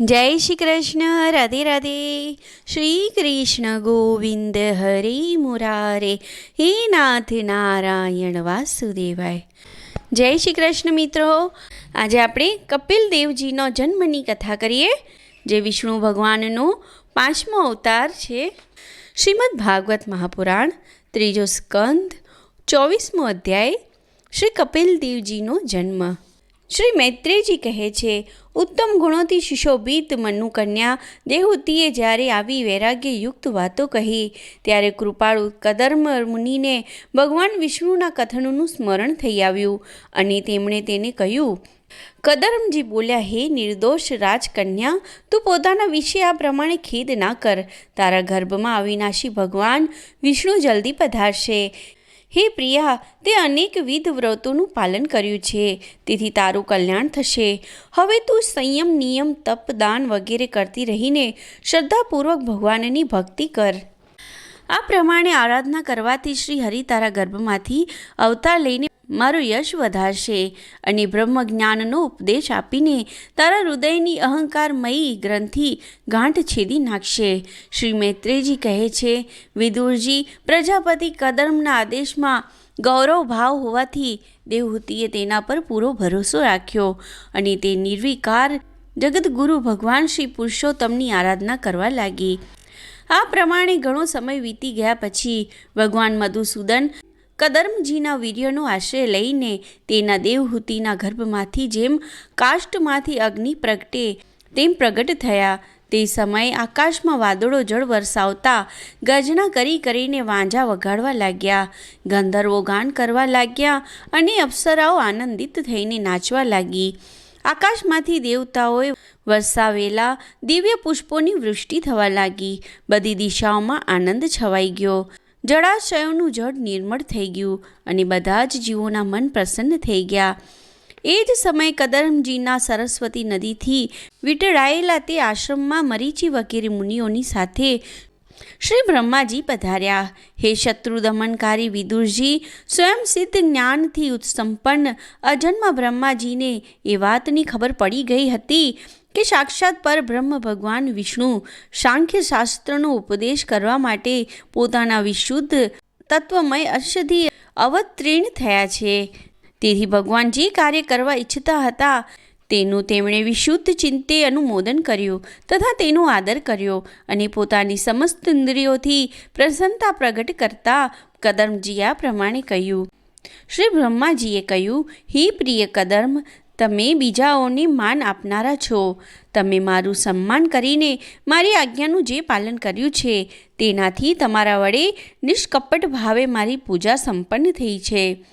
જય શ્રી કૃષ્ણ, રાધે રાધે. શ્રી કૃષ્ણ ગોવિંદ હરે મુરારે. હે નાથ નારાયણ વાસુદેવાય. જય શ્રી કૃષ્ણ મિત્રો. આજે આપણે કપિલ દેવજીનો જન્મની કથા કરીએ, જે વિષ્ણુ ભગવાનનો પાંચમો અવતાર છે. શ્રીમદ ભાગવત મહાપુરાણ, ત્રીજો સ્કંદ, ચોવીસમો અધ્યાય, શ્રી કપિલ દેવજીનો જન્મ. શ્રી મૈત્રેયજી કહે છે, ઉત્તમ ગુણોથી સુશોભિત મનુ કન્યા દેહૂતિએ જ્યારે આવી વૈરાગ્યયુક્ત વાતો કહી, ત્યારે કૃપાળુ કદર્મ મુનિને ભગવાન વિષ્ણુના કથનનું સ્મરણ થઈ આવ્યું અને તેમણે તેને કહ્યું, કદર્મજી બોલ્યા, હે નિર્દોષ રાજકન્યા, તું પોતાના વિશે આ પ્રમાણે ખેદ ના કર. તારા ગર્ભમાં અવિનાશી ભગવાન વિષ્ણુ જલ્દી પધારશે. હે પ્રિયા, તે અનેકવિધ વ્રતોનું પાલન કર્યું છે. તેથી તારું કલ્યાણ થશે. હવે તું સંયમ, નિયમ, તપ, દાન વગેરે કરતી રહીને શ્રદ્ધાપૂર્વક ભગવાનની ભક્તિ કર. આ પ્રમાણે આરાધના કરવાથી શ્રી હરિ તારા ગર્ભમાંથી અવતાર લઈને મારું યશ વધારશે અને બ્રહ્મ જ્ઞાનનો ઉપદેશ આપીને તારા હૃદયની અહંકારમયી ગ્રંથિ ગાંઠ છેદી નાખશે. શ્રી મૈત્રેયજી કહે છે, વિદુરજી, પ્રજાપતિ કદર્મના આદેશમાં ગૌરવ ભાવ હોવાથી દેવહૂતિએ તેના પર પૂરો ભરોસો રાખ્યો અને તે નિર્વિકાર જગદગુરુ ભગવાન શ્રી પુરુષોત્તમની આરાધના કરવા લાગી. આ પ્રમાણે ઘણો સમય વીતી ગયા પછી ભગવાન મધુસૂદન કદર્મજીના વીર્યનો આશ્રય લઈને તેના દેવહૂતિના ગર્ભમાંથી જેમ કાષ્ટમાંથી અગ્નિ પ્રગટે, તેમ પ્રગટ થયા. તે સમયે આકાશમાં વાદળો જળ વરસાવતા ગર્જના કરી કરીને વાંજા વગાડવા લાગ્યા, ગંધર્વો ગાન કરવા લાગ્યા અને અપ્સરાઓ આનંદિત થઈને નાચવા લાગી. આકાશમાંથી દેવતાઓએ વરસાવેલા દિવ્ય પુષ્પોની વૃષ્ટિ થવા લાગી. બધી દિશાઓમાં આનંદ છવાઈ ગયો. જળાશયોનું જળ નિર્મળ થઈ ગયું અને બધા જ જીવોના મન પ્રસન્ન થઈ ગયા. એ જ સમયે કદરમજીના સરસ્વતી નદીથી વીંટળાયેલા તે આશ્રમમાં મરીચી વગેરે મુનિઓની સાથે શ્રી બ્રહ્માજી પધાર્યા. હે શત્રુ દમનકારી વિદુરજી, સ્વયં સિદ્ધ જ્ઞાનથી સંપન્ન અજન્મ બ્રહ્માજીને એ વાતની ખબર પડી ગઈ હતી. કે સાક્ષાત પર બ્રહ્મ ભગવાન વિષ્ણુ સાંખ્ય શાસ્ત્રનો ઉપદેશ કરવા માટે પોતાના વિશુદ્ધ તત્વમય અર્ષધિ અવતીર્ણ થયા છે. તેથી ભગવાન જે કાર્ય કરવા ઈચ્છતા હતા, તેનું તેમણે વિશુદ્ધ ચિંતે અનુમોદન કર્યું તથા તેનો આદર કર્યો અને પોતાની સમસ્ત ઇન્દ્રિયોથી પ્રસન્નતા પ્રગટ કરતા કદર્મજી આ પ્રમાણે કહ્યું. શ્રી બ્રહ્માજીએ કહ્યું, હે પ્રિય કદર્મ તમે બીજાઓને માન આપનારા છો. તમે મારું સન્માન કરીને મારી આજ્ઞાનું જે પાલન કર્યું છે, તેનાથી તમારા વડે નિષ્કપટ ભાવે મારી પૂજા સંપન્ન થઈ છે.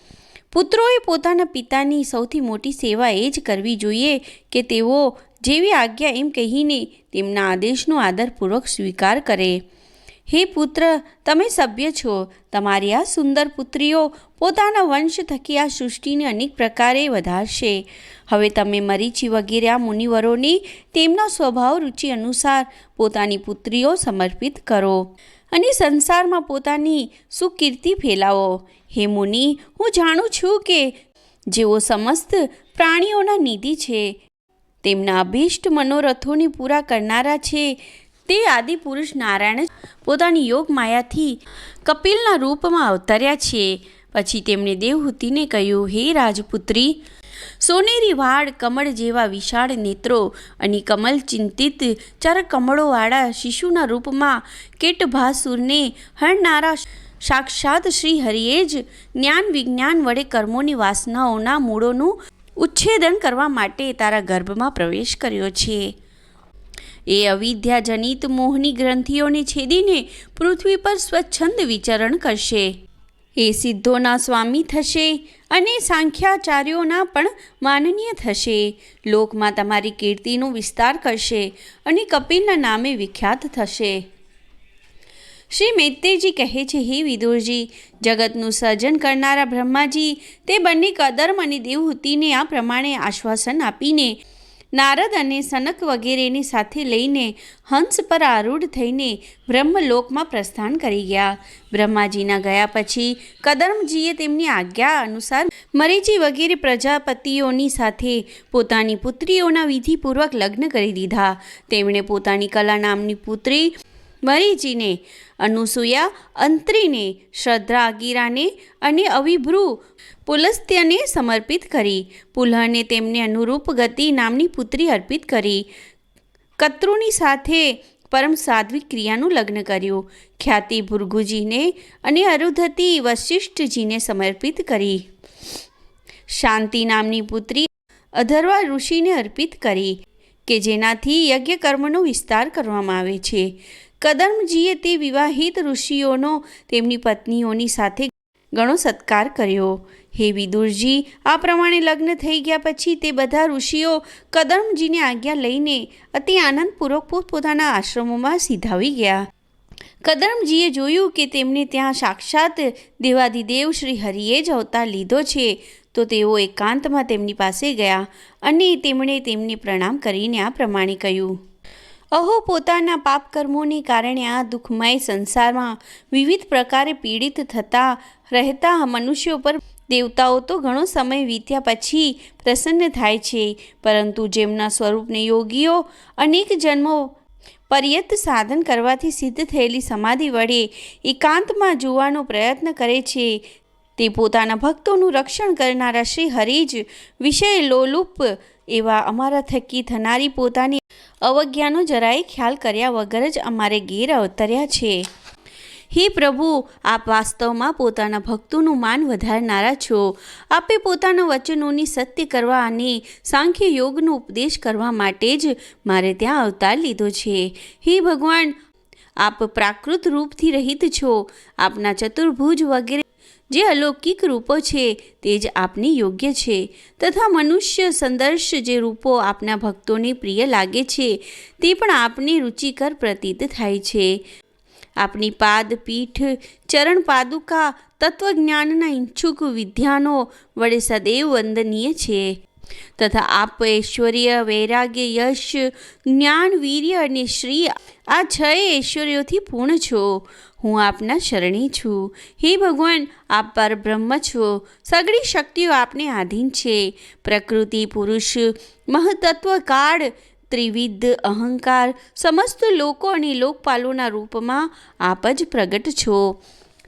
પુત્રોએ પોતાના પિતાની સૌથી મોટી સેવા એ જ કરવી જોઈએ કે તેઓ જેવી આજ્ઞા એમ કહીને તેમના આદેશનો આદરપૂર્વક સ્વીકાર કરે. હે પુત્ર, તમે સભ્ય છો. તમારી આ સુંદર પુત્રીઓ પોતાના વંશ થકી આ સૃષ્ટિને અનેક પ્રકારે વધારશે. હવે તમે મરીચી વગેરે આ મુનિવરોની તેમના સ્વભાવ રુચિ અનુસાર પોતાની પુત્રીઓ સમર્પિત કરો અને સંસારમાં પોતાની સુકીર્તિ ફેલાવો. હે મુનિ, હું જાણું છું કે જેઓ સમસ્ત પ્રાણીઓના નિધિ છે, તેમના અભિષ્ટ મનોરથોને પૂરા કરનારા છે તે આદિપુરુષ નારાયણ પોતાની યોગ માયાથી કપિલના રૂપમાં અવતર્યા છે. પછી તેમણે દેવહૂતિને કહ્યું, હે રાજપુત્રી, સોનેરી વાળ કમળ જેવા વિશાળ નેત્રો અને કમલ ચિંતિત ચાર કમળોવાળા શિશુના રૂપમાં કેટભાસુરને હરનારા સાક્ષાત શ્રી હરિએ જ જ્ઞાન વિજ્ઞાન વડે કર્મોની વાસનાઓના મૂળોનું ઉચ્છેદન કરવા માટે તારા ગર્ભમાં પ્રવેશ કર્યો છે. એ અવિદ્યાજનિત મોહની ગ્રંથિઓને છેદીને પૃથ્વી પર સ્વચ્છંદ વિચરણ કરશે. એ સિદ્ધોના સ્વામી થશે અને સાંખ્યાચાર્યોના પણ માનનીય થશે. લોકમાં તમારી કીર્તિનો વિસ્તાર કરશે અને કપિલના નામે વિખ્યાત થશે. શ્રી મૈત્રેયજી કહે છે, હે વિદુરજી, જગતનું સર્જન કરનારા બ્રહ્માજી, તે બંને કદર્મ અને દેવહૂતિને આ પ્રમાણે આશ્વાસન આપીને નારદ અને સનક વગેરેની સાથે લઈને હંસ પર આરૂઢ થઈને બ્રહ્મલોકમાં પ્રસ્થાન કરી ગયા. બ્રહ્માજીના ગયા પછી કદર્મજીએ તેમની આજ્ઞા અનુસાર મરીચી વગેરે પ્રજાપતિઓની સાથે પોતાની પુત્રીઓના વિધિપૂર્વક લગ્ન કરી દીધા. તેમણે પોતાની કલા નામની પુત્રી મરીચીને અનુસૂયા, અંત્રીને શ્રદ્ધા ગીરાને અને અવિભ્રુ પુલસ્ત્યને સમર્પિત કરી. પુલહને તેમને અનુરૂપ ગતિ નામની પુત્રી અર્પિત કરી. કત્રુની સાથે પરમ સાધ્વી ક્રિયાનું લગ્ન કર્યું. ખ્યાતિ ભૃગુજીને અને અરુધતી વશિષ્ઠજીને સમર્પિત કરી. શાંતિ નામની પુત્રી અધર્વા ઋષિને અર્પિત કરી, કે જેનાથી યજ્ઞ કર્મનો વિસ્તાર કરવામાં આવે છે. કદર્મજીએ તે વિવાહિત ઋષિઓનો તેમની પત્નીઓની સાથે ઘણો સત્કાર કર્યો. હે વિદુરજી, આ પ્રમાણે લગ્ન થઈ ગયા પછી તે બધા ઋષિઓ કદર્મજીની આજ્ઞા લઈને અતિ આનંદપૂર્વક પોતપોતાના આશ્રમોમાં સીધાવી ગયા. કદર્મજીએ જોયું કે તેમને ત્યાં સાક્ષાત દેવાદિદેવ શ્રી હરિએ જ અવતાર લીધો છે, તો તેઓ એકાંતમાં તેમની પાસે ગયા અને તેમણે તેમને પ્રણામ કરીને આ પ્રમાણે કહ્યું. અહો પોતાના પાપ કર્મોને કારણે આ દુઃખમય સંસારમાં વિવિધ પ્રકારે પીડિત થતા રહેતા મનુષ્યો પર દેવતાઓ તો ઘણો સમય વીત્યા પછી પ્રસન્ન થાય છે. પરંતુ જેમના સ્વરૂપને યોગીઓ અનેક જન્મો પર્યત સાધન કરવાથી સિદ્ધ થયેલી સમાધિ વડે એકાંતમાં જોવાનો પ્રયત્ન કરે છે તે પોતાના ભક્તોનું રક્ષણ કરનારા શ્રી હરિ જ વિષય લોલુપ એવા અમારા થકી થનારી પોતાની અવજ્ઞાનો જરાય ખ્યાલ કર્યા વગર જ અમારે ગેર અવતર્યા છે. હે પ્રભુ, આપ વાસ્તવમાં પોતાના ભક્તોનું માન વધારનારા છો. આપે પોતાના વચનોની સત્ય કરવા અને સાંખ્ય યોગનો ઉપદેશ કરવા માટે જ મારે ત્યાં અવતાર લીધો છે. હે ભગવાન, આપ પ્રાકૃત રૂપથી રહિત છો. આપના ચતુર્ભુજ વગેરે જે અલૌકિક રૂપો છે, તે જ આપને યોગ્ય છે. તથા મનુષ્ય સંદર્શ જે રૂપો આપના ભક્તોને પ્રિય લાગે છે, તે પણ આપને રુચિકર પ્રતીત થાય છે. આપની પાદ, પીઠ, ચરણ પાદુકા, તત્વજ્ઞાનના ઈચ્છુક વિદ્યાનો વડે સદૈવ વંદનીય છે. તથા આપ ઐશ્વર્ય વૈરાગ્ય, યશ, જ્ઞાન, વીર્ય અને શ્રી આ છ ઐશ્વર્યોથી પૂર્ણ છો. હું આપના શરણી છું. હે ભગવાન, આપ પર બ્રહ્મ છો. સગળી શક્તિઓ આપને આધીન છે. પ્રકૃતિ, પુરુષ મહતત્વ કાળ ત્રિવિધ, અહંકાર, સમસ્ત લોકો અને લોકપાલોના રૂપમાં આપ જ પ્રગટ છો.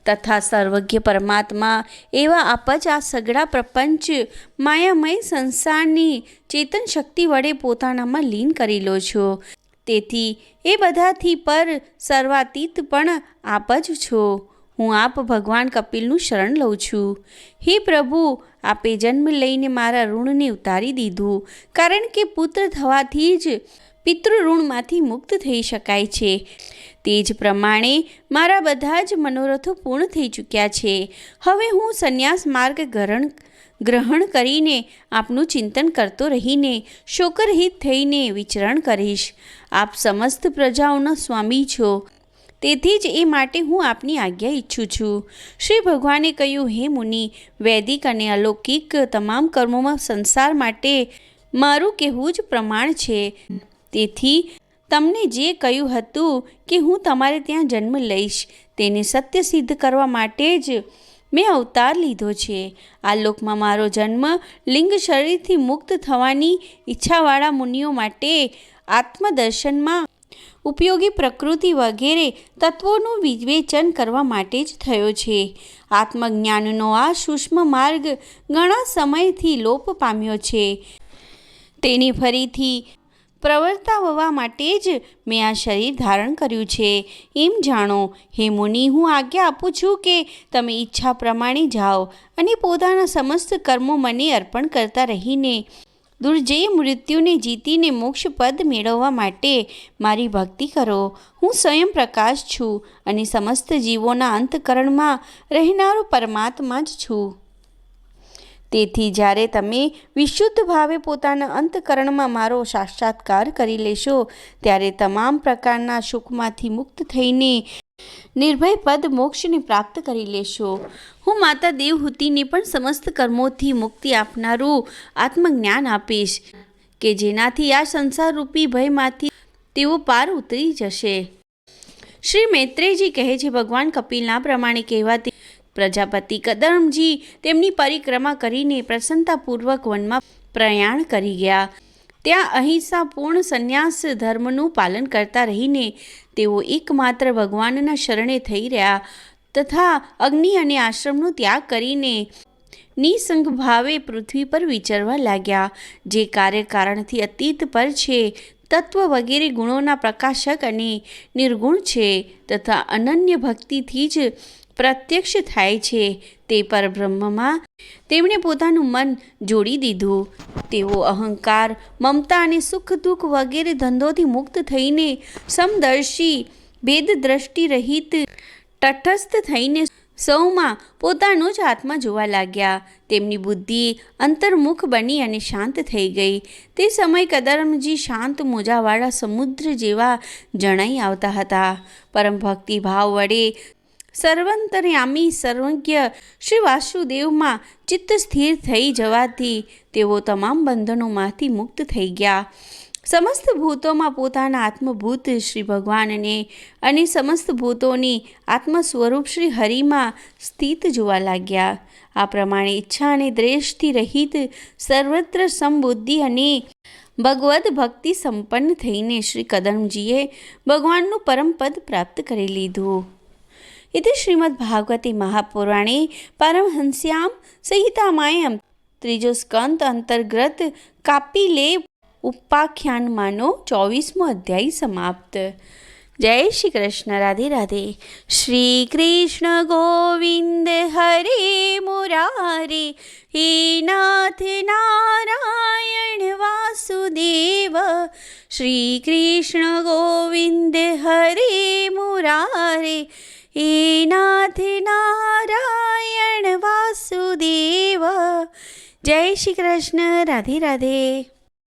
તથા સર્વજ્ઞ પરમાત્મા એવા આપ જ આ સગળા પ્રપંચ, માયામય સંસારની ચેતન શક્તિ વડે પોતાનામાં લીન કરી લો છો. તેથી એ બધાથી પર સર્વાતીત પણ આપ જ છો. હું આપ ભગવાન કપિલનું શરણ લઉં છું. હે પ્રભુ, આપે જન્મ લઈને મારા ઋણને ઉતારી દીધું, કારણ કે પુત્ર થવાથી જ પિતૃ ઋણમાંથી મુક્ત થઈ શકાય છે. તે જ પ્રમાણે મારા બધા જ મનોરથો પૂર્ણ થઈ ચૂક્યા છે. હવે હું સંન્યાસ માર્ગ ગ્રહણ ગ્રહણ કરીને આપનું ચિંતન કરતો રહીને શોકરહિત થઈને વિચરણ કરીશ. આપ સમસ્ત પ્રજાઓના સ્વામી છો. તેથી જ એ માટે હું આપની આજ્ઞા ઈચ્છું છું. શ્રી ભગવાને કહ્યું, હે મુનિ, વૈદિક અને અલૌકિક તમામ કર્મોમાં સંસાર માટે મારું કહેવું જ પ્રમાણ છે. તેથી તમને જે કહ્યું હતું કે હું તમારે ત્યાં જન્મ લઈશ, તેને સત્ય સિદ્ધ કરવા માટે જ મેં અવતાર લીધો છે. આ લોકમાં મારો જન્મ લિંગ શરીરથી મુક્ત થવાની ઈચ્છાવાળા મુનિઓ માટે આત્મદર્શનમાં ઉપયોગી પ્રકૃતિ વગેરે તત્વોનું વિવેચન કરવા માટે જ થયો છે. આત્મજ્ઞાનનો આ સૂક્ષ્મ માર્ગ ઘણા સમયથી લોપ પામ્યો છે. તેની ફરીથી પ્રવર્તાવવા માટે જ મેં આ શરીર ધારણ કર્યું છે. એમ જાણો, હે મુનિ, હું આજ્ઞા આપું છું કે તમે ઈચ્છા પ્રમાણે જાઓ અને પોતાના સમસ્ત કર્મો મને અર્પણ કરતા રહીને. દુર્જય મૃત્યુને જીતીને મોક્ષ પદ મેળવવા માટે મારી ભક્તિ કરો. હું સ્વયં પ્રકાશ છું અને સમસ્ત જીવોના અંતકરણમાં રહેનારો પરમાત્મા જ છું. તેથી જ્યારે તમે વિશુદ્ધ ભાવે પોતાના અંતકરણમાં મારો સાક્ષાત્કાર કરી લેશો, ત્યારે તમામ પ્રકારના સુખમાંથી મુક્ત થઈને નિર્ભય પદ મોક્ષને પ્રાપ્ત કરી લેશો. હું માતા દેવહૂતિને પણ સમસ્ત કર્મોથી મુક્તિ આપનારું આત્મજ્ઞાન આપીશ, કે જેનાથી આ સંસારરૂપી ભયમાંથી તેઓ પાર ઉતરી જશે. શ્રી મૈત્રેયજી કહે છે, ભગવાન કપિલના પ્રમાણે કહેવાતી પ્રજાપતિ કદમજી તેમની પરિક્રમા કરીને પ્રસન્નતાપૂર્વક વનમાં પ્રયાણ કરી ગયા. ત્યાં અહિંસા પૂર્ણ સંન્યાસ ધર્મનું પાલન કરતા રહીને તેઓ એકમાત્ર ભગવાનના શરણે થઈ રહ્યા તથા અગ્નિ અને આશ્રમનો ત્યાગ કરીને નિસંગ ભાવે પૃથ્વી પર વિચરવા લાગ્યા. જે કાર્ય કારણથી અતીત પર છે, તત્વ વગેરે ગુણોના પ્રકાશક અને નિર્ગુણ છે તથા અનન્ય ભક્તિથી જ પ્રત્યક્ષ થાય છે તે પરબ્રહ્મમાં તેમણે પોતાનું મન જોડી દીધું. તેઓ અહંકાર, મમતા અને સુખ, દુઃખ વગેરે ધંધોથી મુક્ત થઈને સમદર્શી ભેદ દ્રષ્ટિ રહિત, તટસ્થ થઈને સૌમાં પોતાનો જ આત્મા જોવા લાગ્યા. તેમની બુદ્ધિ અંતર્મુખ બની અને શાંત થઈ ગઈ. તે સમય કદરમજી શાંત મોજાવાળા સમુદ્ર જેવા જણાઈ આવતા હતા. પરમ ભક્તિ ભાવ વડે સર્વંતર્યામી સર્વજ્ઞ શ્રી વાસુદેવમાં ચિત્ત સ્થિર થઈ જવાથી તેઓ તમામ બંધનોમાંથી મુક્ત થઈ ગયા. સમસ્ત ભૂતોમાં પોતાના આત્મભૂત શ્રી ભગવાનને અને સમસ્ત ભૂતોની આત્મ સ્વરૂપ શ્રી હરિમાં સ્થિત જોવા લાગ્યા. આ પ્રમાણે ઈચ્છા અને દ્વેષથી રહિત સર્વત્ર સમબુદ્ધિ અને ભગવદ ભક્તિ સંપન્ન થઈને શ્રી કદમજીએ ભગવાનનું પરમપદ પ્રાપ્ત કરી લીધું. ఇది శ్రీమద్భాగవతి మహాపురాణే పరమహంస్యాం સંહિતામાયમ ત્રીજો સ્કંદ અંતર્ગત કાપીલે ઉપાખ્યાનમાંનો ચોવીસમો અધ્યાય સમાપ્ત જય શ્રી કૃષ્ણ રાધે રાધે શ્રી કૃષ્ણ ગોવિંદ હરે મુરારે હે નાથ નારાયણ વાસુદેવ શ્રી કૃષ્ણ ગોવિંદ હરે મુરારે હે નાથ નારાયણ વાસુદેવ જય શ્રી કૃષ્ણ રાધે રાધે